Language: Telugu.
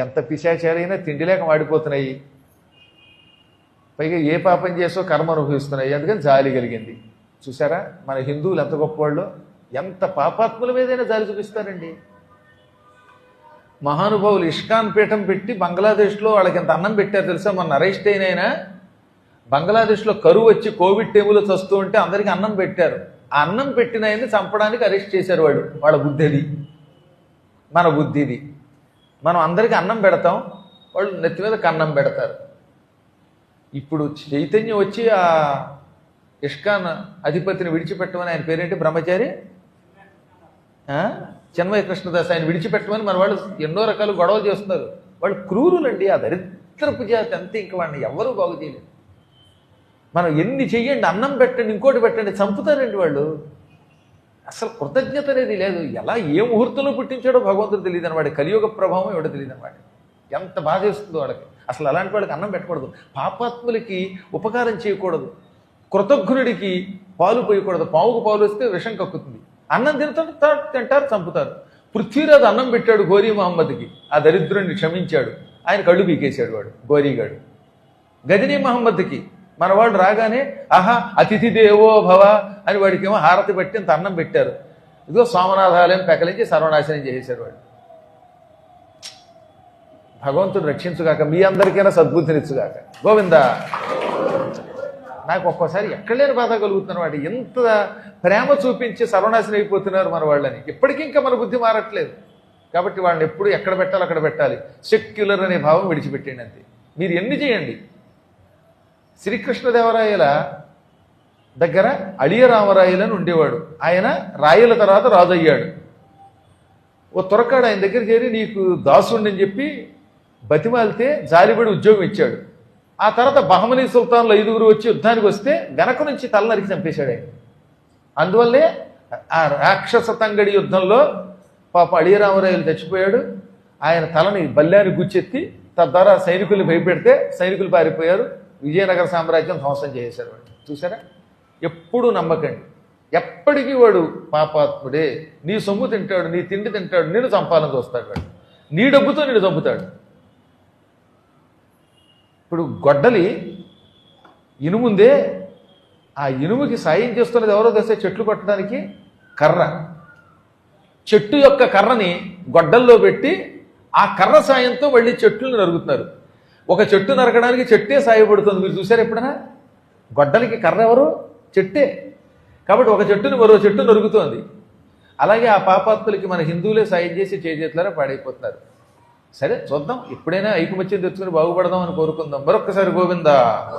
ఎంత పిశాచాలైనా తిండి లేక వాడిపోతున్నాయి పైగా ఏ పాపం చేసో కర్మ అనుభవిస్తున్నాయి. అందుకని జాలి కలిగింది. చూసారా మన హిందువులు ఎంత గొప్పవాళ్ళు ఎంత పాపాత్ముల మీదైనా జాలి చూపిస్తారండి. మహానుభావులు ఇష్కాన్ పీఠం పెట్టి బంగ్లాదేశ్లో వాళ్ళకి ఎంత అన్నం పెట్టారు తెలుసా? మొన్న అరెస్ట్ అయిన. బంగ్లాదేశ్లో కరువు వచ్చి కోవిడ్ టైంలో చస్తూ ఉంటే అందరికీ అన్నం పెట్టారు. ఆ అన్నం పెట్టిన ఆయన్ని చంపడానికి అరెస్ట్ చేశారు వాడు. వాళ్ళ బుద్ధిది మన బుద్ధిది మనం అందరికీ అన్నం పెడతాం వాళ్ళు నెత్తి మీద కన్నం పెడతారు. ఇప్పుడు చైతన్యం వచ్చి ఆ ఇష్కాన్ అధిపతిని విడిచిపెట్టమని ఆయన పేరేంటి? బ్రహ్మచారి? ఆ? చిన్మయ కృష్ణదాస్ ఆయన విడిచిపెట్టమని మన వాళ్ళు ఎన్నో రకాలు గొడవలు చేస్తున్నారు. వాళ్ళు క్రూరులండి ఆ దరిద్రపు జాతి అంతే ఇంక వాడిని ఎవరూ బాగు చేయలేదు. మనం ఎన్ని చెయ్యండి అన్నం పెట్టండి ఇంకోటి పెట్టండి చంపుతారండి వాళ్ళు. అసలు కృతజ్ఞత అనేది లేదు. ఎలా ఏ ముహూర్తంలో పుట్టించాడో భగవంతుడు తెలియదు అనవాడు కలియుగ ప్రభావం ఎవడో తెలియదు అనమాట ఎంత బాధ వేస్తుందో వాళ్ళకి. అసలు అలాంటి వాళ్ళకి అన్నం పెట్టకూడదు. పాపాత్ములకి ఉపకారం చేయకూడదు. కృతజ్ఞుడికి పాలు పోయకూడదు. పావుకు పాలు వస్తే విషం కక్కుతుంది. అన్నం తింటారు తింటారు చంపుతారు. పృథ్వీరాజు అన్నం పెట్టాడు గోరీ మహమ్మద్కి. ఆ దరిద్రుడిని క్షమించాడు. ఆయన కళ్ళు పీకేశాడు వాడు గోరీగాడు. గదిని మహమ్మద్కి మన వాళ్ళు రాగానే ఆహా అతిథి దేవో భవ అని వాడికేమో హారతి పెట్టి ఇంత అన్నం పెట్టారు. ఇదిగో సోమనాథాలయం పెకలించి సర్వనాశనం చేసేశారు వాడు. భగవంతుడు రక్షించుగాక మీ అందరికైనా సద్బుద్ధినిచ్చుగాక. గోవింద నాకు ఒక్కోసారి ఎక్కడ లేని బాధ కలుగుతున్నారు వాడు ఎంత ప్రేమ చూపించి సర్వనాశనం అయిపోతున్నారు మన వాళ్ళని. ఇప్పటికీ ఇంకా మన బుద్ధి మారట్లేదు. కాబట్టి వాళ్ళని ఎప్పుడు ఎక్కడ పెట్టాలో అక్కడ పెట్టాలి. సెక్యులర్ అనే భావం విడిచిపెట్టండి అంతే. మీరు ఎన్ని చేయండి? శ్రీకృష్ణదేవరాయల దగ్గర అళియ ఉండేవాడు. ఆయన రాయల తర్వాత రాజు అయ్యాడు ఓ త్వరకాడు ఆయన దగ్గర చేరి నీకు దాసుండని చెప్పి బతిమాలితే జాలిబడి ఉద్యోగం ఇచ్చాడు. ఆ తర్వాత బహమనీ సుల్తాన్లు ఐదుగురు వచ్చి యుద్ధానికి వస్తే వెనక నుంచి తల నరికి చంపేశాడు ఆయన. అందువల్లే ఆ రాక్షస తంగడి యుద్ధంలో పాప అడియరామరాయలు చచ్చిపోయాడు. ఆయన తలని బల్యాన్ని గుచ్చెత్తి తద్వారా సైనికులు భయపెడితే సైనికులు పారిపోయారు. విజయనగర సామ్రాజ్యం ధ్వంసం చేసేశారు వాడు. చూసారా? ఎప్పుడు నమ్మకండి. ఎప్పటికీ వాడు పాపాత్ముడే. నీ సొమ్ము తింటాడు నీ తిండి తింటాడు నేను చంపాలని చూస్తాడు వాడు. నీ డబ్బుతో నేను చంపుతాడు. ఇప్పుడు గొడ్డలి ఇనుముందే ఆ ఇనుముకి సాయం చేస్తున్నది ఎవరో తెస్తే చెట్లు కొట్టడానికి కర్ర. చెట్టు యొక్క కర్రని గొడ్డల్లో పెట్టి ఆ కర్ర సాయంతో మళ్ళీ చెట్లను నరుగుతున్నారు. ఒక చెట్టు నరకడానికి చెట్టే సాయపడుతుంది. మీరు చూసారు ఎప్పుడైనా? గొడ్డలికి కర్ర ఎవరు? చెట్టే. కాబట్టి ఒక చెట్టుని మరో చెట్టు నరుగుతోంది అలాగే ఆ పాపాత్ములకి మన హిందువులే సాయం చేసి చేజేతులారా పాడైపోతున్నారు. సరే చూద్దాం. ఎప్పుడైనా ఐకమత్యం తెచ్చుకుని బాగుపడదాం అని కోరుకుందాం. మరొక్కసారి గోవిందా.